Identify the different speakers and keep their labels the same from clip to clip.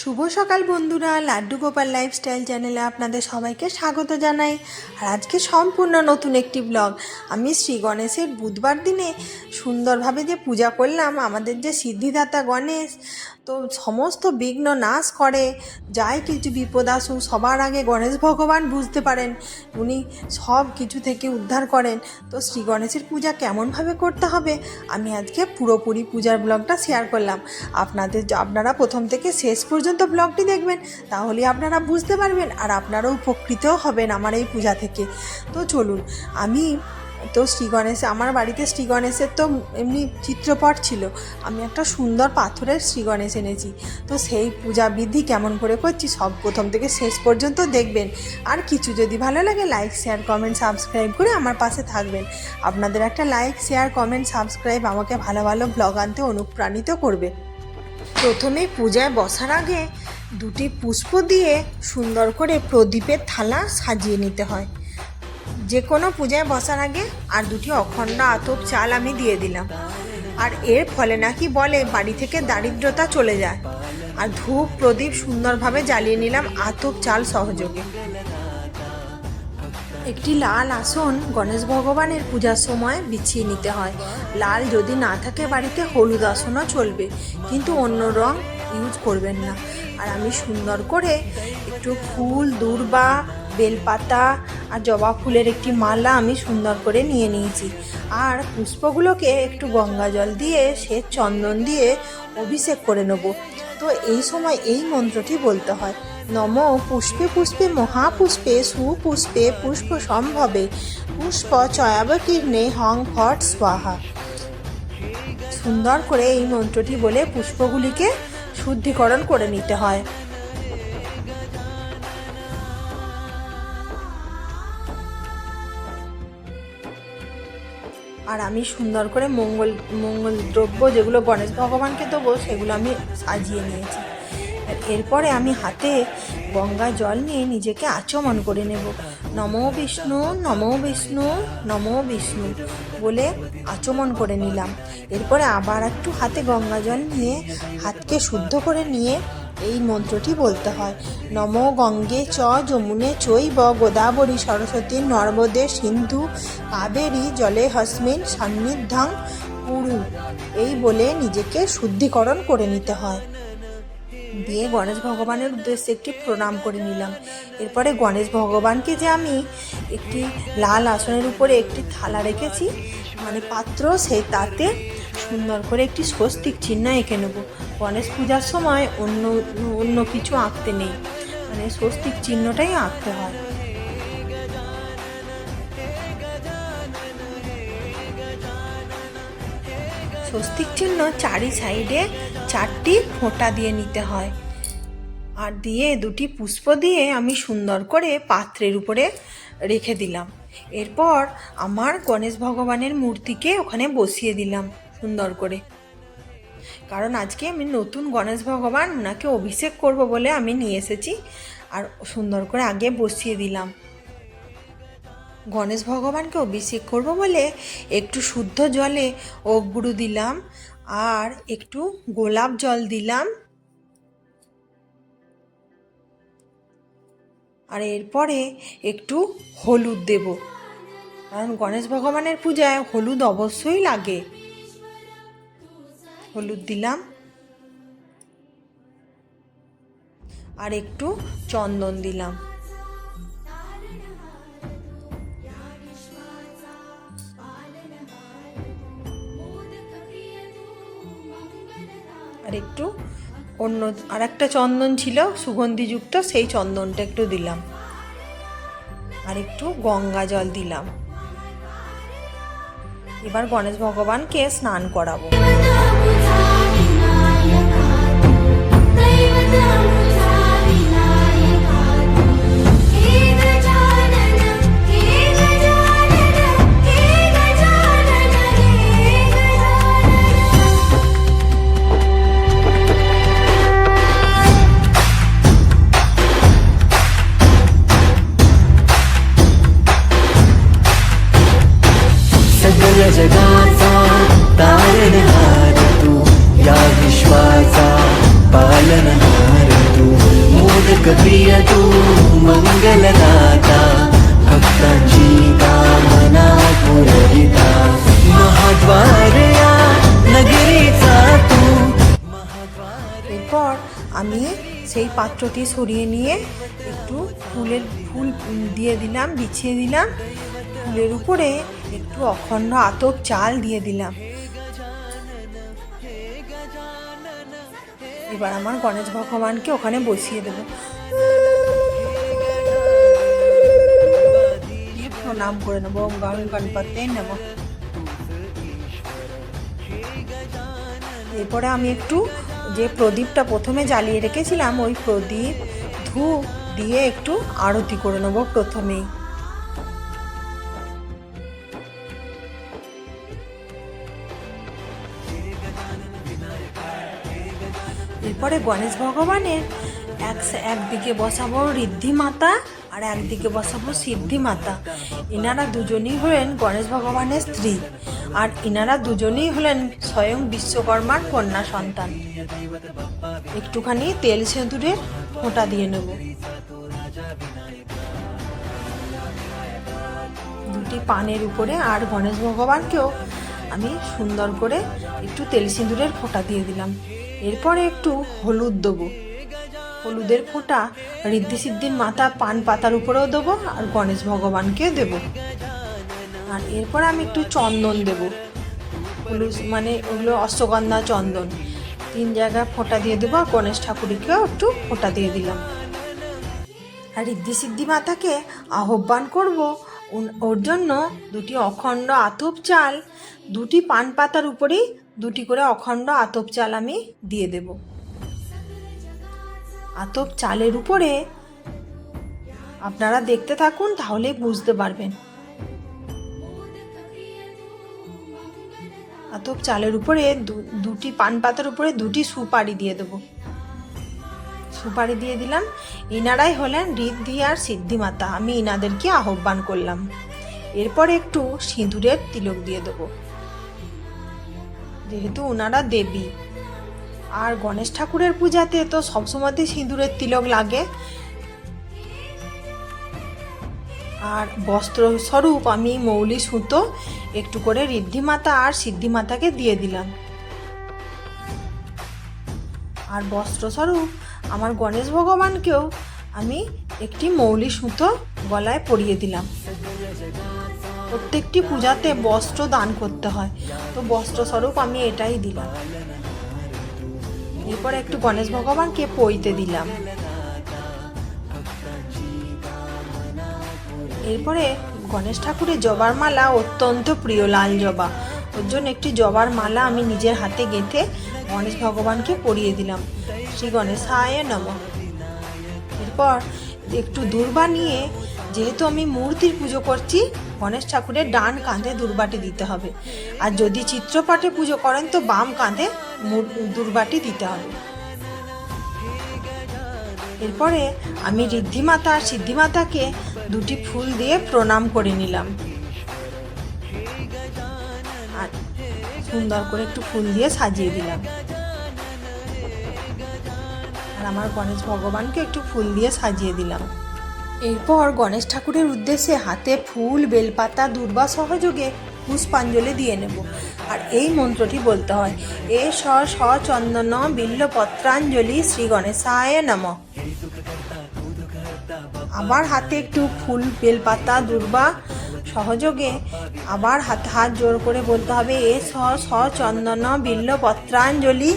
Speaker 1: শুভ সকাল বন্ধুরা, লাড্ডু গোপাল লাইফস্টাইল চ্যানেলে আপনাদের সবাইকে স্বাগত জানাই। আর আজকে সম্পূর্ণ নতুন একটি ব্লগ আমি শ্রী গণেশের বুধবার দিনে সুন্দরভাবে যে পূজা করলাম, আমাদের যে সিদ্ধিদাতা গণেশ তো সমস্ত বিঘ্ন নাশ করে। যাই কিছু বিপদ আসুক, সবার আগে গণেশ ভগবান বুঝতে পারেন। উনি সব কিছু থেকে উদ্ধার করেন। তো শ্রী গণেশের পূজা কেমনভাবে করতে হবে? আমি আজকে পুরোপুরি পূজার ব্লগটা শেয়ার করলাম। আপনাদের আপনারা প্রথম থেকে শেষ পর্যন্ত ব্লগটি দেখবেন তাহলে আপনারা বুঝতে পারবেন আর আপনারাও উপকৃতও হবেন আমার এই পূজা থেকে। তো চলুন, আমি তো শ্রী গণেশ, আমার বাড়িতে শ্রী গণেশের তো এমনি চিত্রপট ছিল। আমি একটা সুন্দর পাথরের শ্রী গণেশ এনেছি। তো সেই পূজা বিধি কেমন করে করছি সব প্রথম থেকে শেষ পর্যন্ত দেখবেন। আর কিছু যদি ভালো লাগে, লাইক, শেয়ার, কমেন্ট, সাবস্ক্রাইব করে আমার পাশে থাকবেন। আপনাদের একটা লাইক, শেয়ার, কমেন্ট, সাবস্ক্রাইব আমাকে ভালো ভালো ব্লগ আনতে অনুপ্রাণিত করবে। প্রথমে পূজায় বসার আগে দুটি পুষ্প দিয়ে সুন্দর করে প্রদীপের থালা সাজিয়ে নিতে হয়। যে কোনো পূজায় বসার আগে আর দুটি অখণ্ড আতপ চাল আমি দিয়ে দিলাম। আর এর ফলে নাকি বলে বাড়ি থেকে দারিদ্রতা চলে যায়। আর ধূপ প্রদীপ সুন্দরভাবে জ্বালিয়ে নিলাম আতপ চাল সহযোগে। একটি লাল আসন গণেশ ভগবানের পূজার সময় বিছিয়ে নিতে হয়। লাল যদি না থাকে বাড়িতে হলুদ আসনও চলবে। কিন্তু অন্য রং ইউজ করবেন না। আর আমি সুন্দর করে একটু ফুল, দূর্বা, বেলপাতা আর জবা ফুলের একটি মালা আমি সুন্দর করে নিয়ে নিয়েছি। আর পুষ্পগুলোকে একটু গঙ্গা জল দিয়ে সে চন্দন দিয়ে অভিষেক করে নেব। তো এই সময় এই মন্ত্রটি বলতে হয়, নম পুষ্পে পুষ্পে মহাপুষ্পে সুপুষ্পে পুষ্প সম্ভবে, পুষ্প চয়াবকীর্ণে হং ফট স্বাহা। সুন্দর করে এই মন্ত্রটি বলে পুষ্পগুলিকে শুদ্ধিকরণ করে নিতে হয়। আর আমি সুন্দর করে মঙ্গল মঙ্গল দ্রব্য যেগুলো গণেশ ভগবানকে দেবো, সেগুলো আমি সাজিয়ে নিয়েছি। এরপরে আমি হাতে গঙ্গা জল নিয়ে নিজেকে আচমন করে নেব। নমো বিষ্ণু নমো বিষ্ণু নমো বিষ্ণু বলে আচমন করে নিলাম। এরপরে আবার একটু হাতে গঙ্গা জল নিয়ে হাতকে শুদ্ধ করে নিয়ে এই মন্ত্রটি বলতে হয়। নম গঙ্গে চ যমুনে চৈব গোদাবরী সরস্বতী নর্মদে সিন্ধু কাবেরী জলে হসমিন সান্নিধ্যাং পুরু। এই বলে নিজেকে শুদ্ধিকরণ করে নিতে হয়। দিয়ে গণেশ ভগবানের উদ্দেশ্যে একটি প্রণাম করে নিলাম। এরপরে গণেশ ভগবানকে যে আমি একটি লাল আসনের উপরে একটি থালা রেখেছি মানে পাত্র, সেই তাতে সুন্দর করে একটি স্বস্তিক চিহ্ন এঁকে নেব। গণেশ পূজার সময় অন্য অন্য কিছু আঁকতে নেই মানে স্বস্তিক চিহ্নটাই আঁকতে হয়। স্বস্তিক চিহ্ন চারি সাইডে চারটি ফোঁটা দিয়ে নিতে হয়। আর দিয়ে দুটি পুষ্প দিয়ে আমি সুন্দর করে পাত্রের উপরে রেখে দিলাম। এরপর আমার গণেশ ভগবানের মূর্তিকে ওখানে বসিয়ে দিলাম সুন্দর করে। কারণ আজকে আমি নতুন গণেশ ভগবান ওনাকে অভিষেক করব বলে আমি নিয়ে এসেছি। আর সুন্দর করে আগে বসিয়ে দিলাম। গণেশ ভগবানকে অভিষেক করব বলে একটু শুদ্ধ জলে অগ্রু দিলাম। আর একটু গোলাপ জল দিলাম। আর এরপরে একটু হলুদ দেব। কারণ গণেশ ভগবানের পূজায় হলুদ অবশ্যই লাগে। হলুদ দিলাম। আর একটু চন্দন দিলাম। একটু অন্য আর একটা চন্দন ছিল সুগন্ধিযুক্ত সেই চন্দনটা একটু দিলাম আর একটু গঙ্গা জল দিলাম এবার গণেশ ভগবানকে স্নান করাবো
Speaker 2: जगाचा तारणहार तू या विश्वाचा पालनहार तू. मोदक प्रिय तू मंगलदाता भक्ताची कामना पुरविता. महाद्वार या नगरीचा तू.
Speaker 1: এরপর আমি সেই পাত্রটি সরিয়ে নিয়ে একটু ফুলের ফুল দিয়ে দিলাম বিছিয়ে দিলাম। ফুলের উপরে একটু অখণ্ড আতপ চাল দিয়ে দিলাম। এবার আমার গণেশ ভগবানকে ওখানে বসিয়ে দেবো। প্রণাম করে নেব। ওম গণ গণপতে নেব এরপরে আমি একটু যে প্রদীপটা প্রথমে জ্বালিয়ে রেখেছিলাম, ওই প্রদীপ ধূপ দিয়ে একটু আরতি করে নেব প্রথমেই। এরপরে গণেশ ভগবানের এক একদিকে বসাবো ঋদ্ধি মাতা আর একদিকে বসাবো সিদ্ধি মাতা। এনারা দুজনই হলেন গণেশ ভগবানের স্ত্রী আর এনারা দুজনেই হলেন স্বয়ং বিশ্বকর্মার কন্যা সন্তান। একটুখানি তেল সেঁদুরের ফোঁটা দিয়ে নেব। দুটি পানের উপরে আর গণেশ ভগবানকেও আমি সুন্দর করে একটু তেল সিঁদুরের ফোঁটা দিয়ে দিলাম। এরপরে একটু হলুদ দেবো। হলুদের ফোঁটা ঋদ্ধি সিদ্ধির মাথা পান পাতার উপরেও দেবো আর গণেশ ভগবানকে দেব। আর এরপর আমি একটু চন্দন দেব। হলুদ মানে ওগুলো অশ্বগন্ধা চন্দন। তিন জায়গায় ফোঁটা দিয়ে দেবো আর গণেশ ঠাকুরকেও একটু ফোঁটা দিয়ে দিলাম। আর ঋদ্ধি সিদ্ধি মাতাকে আহ্বান করব ওর জন্য দুটি অখণ্ড আতপ চাল, দুটি পান পাতার উপরেই দুটি করে অখণ্ড আতপ চাল আমি দিয়ে দেব। আতপ চালের উপরে আপনারা দেখতে থাকুন তাহলেই বুঝতে পারবেন। আতপ চালের উপরে দুটি পান পাতার উপরে দুটি সুপারি দিয়ে দেব। সুপারি দিয়ে দিলাম। ইনারাই হলেন ঋদ্ধি আর সিদ্ধিমাতা। আমি ইনাদেরকে আহ্বান করলাম। এরপর একটু সিঁদুরের তিলক দিয়ে দেবো। যেহেতু ওনারা দেবী। আর গণেশ ঠাকুরের পূজাতে তো সবসময়তেই সিঁদুরের তিলক লাগে। আর বস্ত্র স্বরূপ আমি মৌলি সুতো, একটু করে ঋদ্ধিমাতা আর সিদ্ধিমাতাকে দিয়ে দিলাম। আর বস্ত্র স্বরূপ আমার গণেশ ভগবানকেও আমি একটি মৌলি সুতো গলায় পরিয়ে দিলাম। প্রত্যেকটি পূজাতে বস্ত্র দান করতে হয়। তো বস্ত্র স্বরূপ আমি এটাই দিলাম। এরপর একটু গণেশ ভগবানকে পইতে দিলাম। এরপরে গণেশ ঠাকুরের জবার মালা অত্যন্ত প্রিয় লাল জবা। ওর জন্য একটি জবার মালা আমি নিজের হাতে গেঁথে গণেশ ভগবানকে পরিয়ে দিলাম। শ্রী গণেশায় নম। এরপর একটু দূর্বা নিয়ে যেহেতু আমি মূর্তির পুজো করছি, গণেশ ঠাকুরের ডান কাঁধে দুর্বাটি দিতে হবে। আর যদি চিত্রপাঠে পুজো করেন, তো বাম কাঁধে দুর্বাটি দিতে হবে। এরপরে আমি ঋদ্ধিমাতা আর সিদ্ধিমাতাকে দুটি ফুল দিয়ে প্রণাম করে নিলাম। আর সুন্দর করে একটু ফুল দিয়ে সাজিয়ে দিলাম। আর আমার গণেশ ভগবানকে একটু ফুল দিয়ে সাজিয়ে দিলাম। এরপর গণেশ ঠাকুরের উদ্দেশ্যে হাতে ফুল, বেলপাতা, দুর্বা সহযোগে পুষ্পাঞ্জলি দিয়ে নেব। আর এই মন্ত্রটি বলতে হয়, এ স স, চন্দন, বিল্ল, পত্রাঞ্জলি, শ্রী গণেশায় নম। আবার হাতে একটু ফুল, বেলপাতা, দুর্বা সহযোগে আবার হাত হাত জোর করে বলতে হবে, এ স স, চন্দন, বিল্ল, পত্রাঞ্জলি,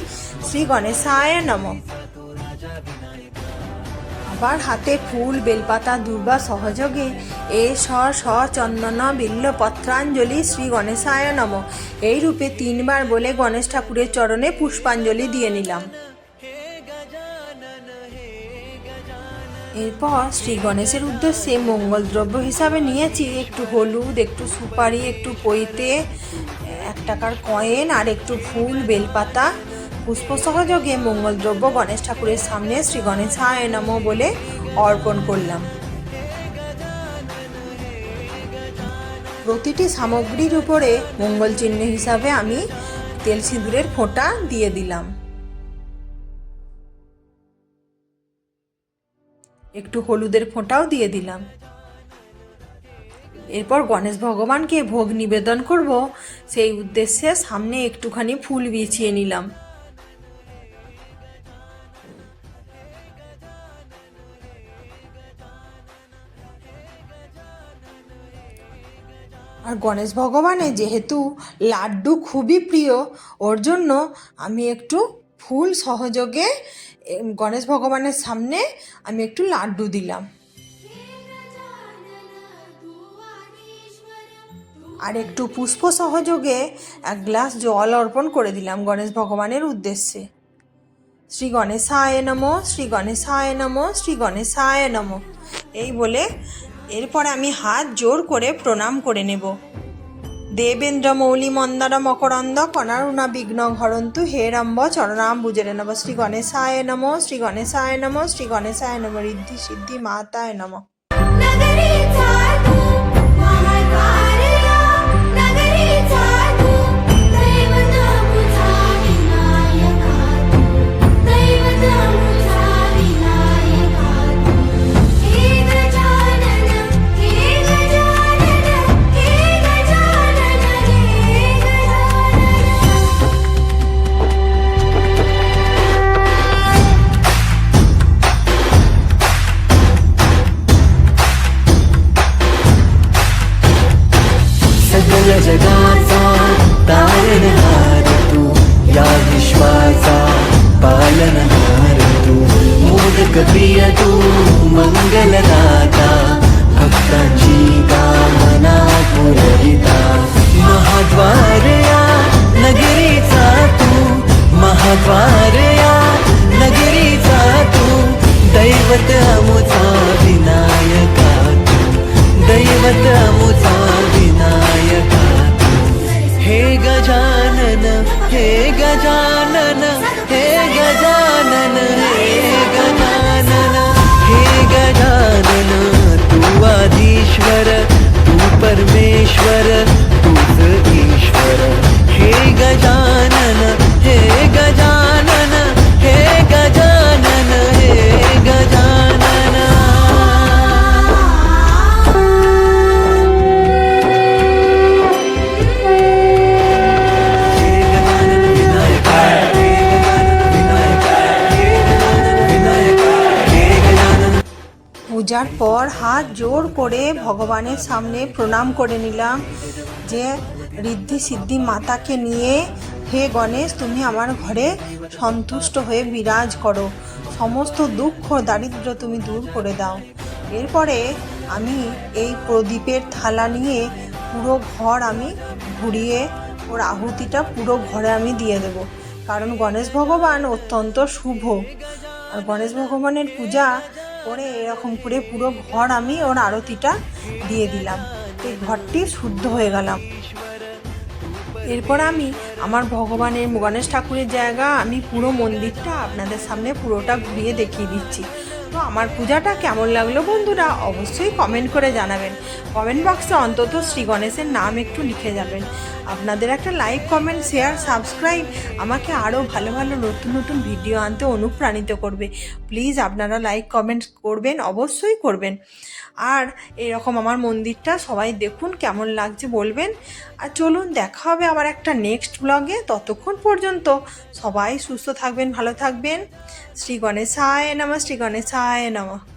Speaker 1: শ্রী গণেশায় নম। আবার হাতে ফুল, বেলপাতা, দুর্বা সহযোগে এ স স চন্দন, বিল্ল পত্রাঞ্জলি শ্রী গণেশায় নম। এই রূপে তিনবার বলে গণেশ ঠাকুরের চরণে পুষ্পাঞ্জলি দিয়ে নিলাম। এরপর শ্রী গণেশের উদ্দেশ্যে মঙ্গল দ্রব্য হিসাবে নিয়েছি। একটু হলুদ, একটু সুপারি, একটু পইতে, এক টাকার কয়েন আর একটু ফুল, বেলপাতা। পুষ্প সহযোগে মঙ্গল দ্রব্য গণেশ ঠাকুরের সামনে শ্রী গণেশায় নম বলে অর্পণ করলাম। প্রতিটি সামগ্রীর উপরে মঙ্গল চিহ্ন হিসাবে আমি তেল সিঁদুরের ফোঁটা দিয়ে দিলাম। একটু হলুদের ফোঁটাও দিয়ে দিলাম। এরপর গণেশ ভগবানকে ভোগ নিবেদন করব। সেই উদ্দেশ্যে সামনে একটুখানি ফুল বিছিয়ে নিলাম। গণেশ ভগবানের যেহেতু লাড্ডু খুবই প্রিয়, ওর জন্য আমি একটু ফুল সহযোগে গণেশ ভগবানের সামনে আমি একটু লাড্ডু দিলাম। আর একটু পুষ্প সহযোগে এক গ্লাস জল অর্পণ করে দিলাম গণেশ ভগবানের উদ্দেশ্যে। শ্রী গণেশায় নম, শ্রী গণেশায় নম, শ্রী গণেশায় নম। এই বলে এরপরে আমি হাত জোর করে প্রণাম করে নেব। দেবেন্দ্র মৌলি মন্দার মকরন্দ কণারুণা বিঘ্ন ঘরন্তু হে রম্ব চরণাম বুজরে নম। শ্রী গণেশায় নম। শ্রী গণেশায় নম শ্রী গণেশায় নম। ঋদ্ধি সিদ্ধি মাতায় নম। পূজার পর হাত জোর করে ভগবানের সামনে প্রণাম করে নিলাম যে, ঋদ্ধি সিদ্ধি মাতাকে নিয়ে হে গণেশ, তুমি আমার ঘরে সন্তুষ্ট হয়ে বিরাজ করো। সমস্ত দুঃখ দারিদ্র তুমি দূর করে দাও। এরপরে আমি এই প্রদীপের থালা নিয়ে পুরো ঘর আমি ঘুরিয়ে ওর আহুতিটা পুরো ঘরে আমি দিয়ে দেব। কারণ গণেশ ভগবান অত্যন্ত শুভ। আর গণেশ ভগবানের পূজা করে এরকম করে পুরো ঘর আমি ওর আরতিটা দিয়ে দিলাম। এই ঘরটি শুদ্ধ হয়ে গেলাম এরপর আমি আমার ভগবানের গণেশ ঠাকুরের জায়গা আমি পুরো মন্দিরটা আপনাদের সামনে পুরোটা ঘুরিয়ে দেখিয়ে দিচ্ছি। আমার পূজাটা কেমন লাগল বন্ধুরা অবশ্যই কমেন্ট করে জানাবেন। কমেন্ট বক্সে অন্তত শ্রী গণেশের নাম একটু লিখে যাবেন। আপনাদের একটা লাইক কমেন্ট শেয়ার সাবস্ক্রাইব আমাকে আরও ভালো ভালো নতুন নতুন ভিডিও আনতে অনুপ্রাণিত করবে। প্লিজ আপনারা লাইক কমেন্ট করবেন, অবশ্যই করবেন। আর এরকম আমার মন্দিরটা, সবাই দেখুন কেমন লাগছে বলবেন। আর চলুন, দেখা হবে আমার একটা নেক্সট ব্লগে ততক্ষণ পর্যন্ত সবাই সুস্থ থাকবেন, ভালো থাকবেন। শ্রী গণেশায় নম, শ্রী গণেশায় নমঃ।